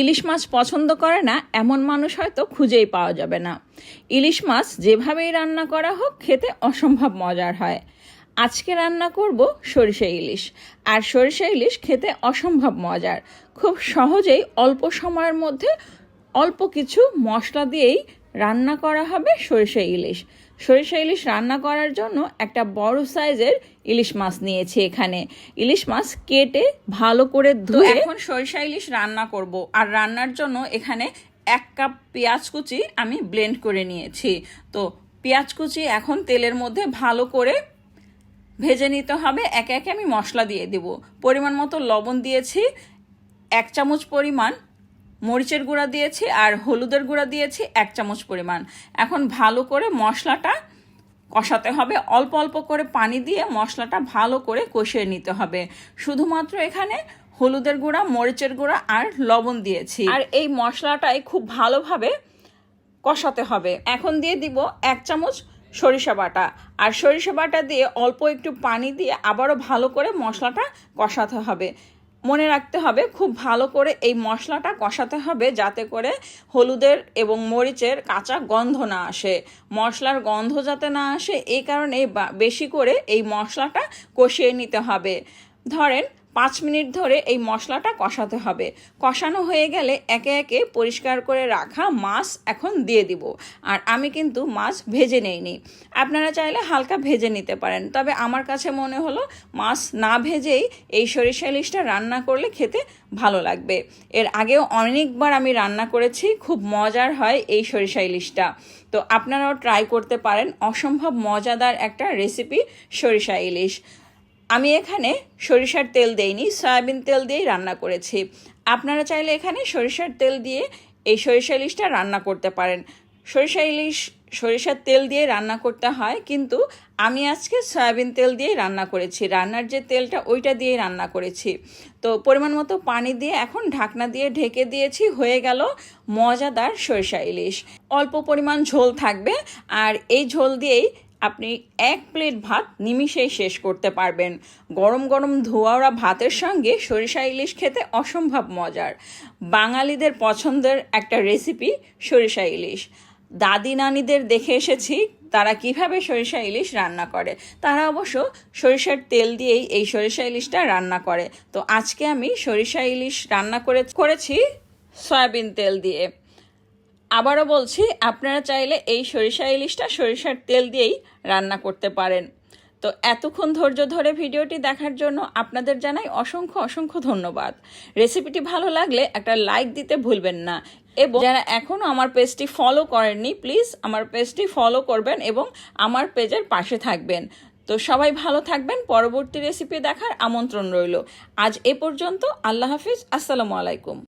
ইলিশ মাছ পছন্দ করে না, এমন মানুষ হয়তো খুঁজেই পাওয়া যাবে না। ইলিশ মাছ যেভাবেই রান্না করা হোক, খেতে অসম্ভব মজার হয়। আজকে রান্না করব সরিষা ইলিশ। আর সরিষা ইলিশ খেতে অসম্ভব মজার। খুব সহজেই অল্প সময়ের মধ্যে অল্প কিছু মশলা দিয়েই রান্না করা হবে সরিষা ইলিশ। সরিষা ইলিশ রান্না করার জন্য একটা বড় সাইজের ইলিশ মাছ নিয়েছি এখানে। ইলিশ মাছ কেটে ভালো করে ধুয়ে এখন সরিষা ইলিশ রান্না করব। আর রান্নার জন্য এখানে এক কাপ পেঁয়াজ কুচি আমি ব্লেন্ড করে নিয়েছি। তো পেঁয়াজ কুচি এখন তেলের মধ্যে ভালো করে ভেজে নিতে হবে। একে একে আমি মশলা দিয়ে দেব। পরিমাণ মতো লবণ দিয়েছি। এক চামচ পরিমাণ মরিচের গুঁড়া দিয়েছি আর হলুদের গুঁড়া দিয়েছি এক চামচ পরিমাণ। এখন ভালো করে মশলাটা কষাতে হবে। অল্প অল্প করে পানি দিয়ে মশলাটা ভালো করে কষিয়ে নিতে হবে। শুধুমাত্র এখানে হলুদের গুঁড়া, মরিচের গুঁড়া আর লবণ দিয়েছি। আর এই মশলাটাই খুব ভালোভাবে কষাতে হবে। এখন দিয়ে দিব এক চামচ সরিষা বাটা। আর সরিষা বাটা দিয়ে অল্প একটু পানি দিয়ে আবারও ভালো করে মশলাটা কষাতে হবে। মনে রাখতে হবে, খুব ভালো করে এই মশলাটা কষাতে হবে যাতে করে হলুদের এবং মরিচের কাঁচা গন্ধ না আসে। মশলার গন্ধ যাতে না আসে, এই কারণে বেশি করে এই মশলাটা কষিয়ে নিতে হবে। ধরেন পাঁচ মিনিট ধরে এই মশলাটা কষাতে হবে। কষানো হয়ে গেলে একে একে পরিষ্কার করে রাখা মাছ এখন দিয়ে দিব। আর আমি কিন্তু মাছ ভেজে নেইনি। আপনারা চাইলে হালকা ভেজে নিতে পারেন। তবে আমার কাছে মনে হলো মাছ না ভেজেই এই সরিষা ইলিশটা রান্না করলে খেতে ভালো লাগবে। এর আগেও অনেকবার আমি রান্না করেছি, খুব মজার হয় এই সরিষা ইলিশটা। তো আপনারাও ট্রাই করতে পারেন। অসম্ভব মজাদার একটা রেসিপি সরিষা ইলিশ। আমি এখানে সরিষার তেল দেইনি, সয়াবিন তেল দিয়েই রান্না করেছি। আপনারা চাইলে এখানে সরিষার তেল দিয়ে এই সরিষা ইলিশটা রান্না করতে পারেন। সরিষা ইলিশ, সরিষার তেল দিয়ে রান্না করতে হয়, কিন্তু আমি আজকে সয়াবিন তেল দিয়ে রান্না করেছি। রান্নার যে তেলটা, ওইটা দিয়ে রান্না করেছি। তো পরিমাণ মতো পানি দিয়ে এখন ঢাকনা দিয়ে ঢেকে দিয়েছি, হয়ে গেল মজাদার সরিষা ইলিশ। অল্প পরিমাণ ঝোল থাকবে, আর এই ঝোল দিয়েই আপনি এক প্লেট ভাত নিমিষেই শেষ করতে পারবেন। গরম গরম ধোয়াওড়া ভাতের সঙ্গে সরিষা ইলিশ খেতে অসম্ভব মজার। বাঙালিদের পছন্দের একটা রেসিপি সরিষা ইলিশ। দাদি নানিদের দেখে এসেছি তারা কীভাবে সরিষা ইলিশ রান্না করে। তারা অবশ্য সরিষার তেল দিয়েই এই সরিষা ইলিশটা রান্না করে। তো আজকে আমি সরিষা ইলিশ রান্না করে, করেছি সয়াবিন তেল দিয়ে। আবারও বলছি, আপনারা চাইলে এই সরিষা ইলিশটা সরিষার তেল দিয়েই রান্না করতে পারেন। তো এতক্ষণ ধৈর্য ধরে ভিডিওটি দেখার জন্য আপনাদের জানাই অসংখ্য অসংখ্য ধন্যবাদ। রেসিপিটি ভালো লাগলে একটা লাইক দিতে ভুলবেন না। এবং যারা এখনও আমার পেজটি ফলো করেননি, প্লিজ আমার পেজটি ফলো করবেন এবং আমার পেজের পাশে থাকবেন। তো সবাই ভালো থাকবেন, পরবর্তী রেসিপি দেখার আমন্ত্রণ রইল। আজ এ পর্যন্ত, আল্লাহ হাফিজ, আসসালামু আলাইকুম।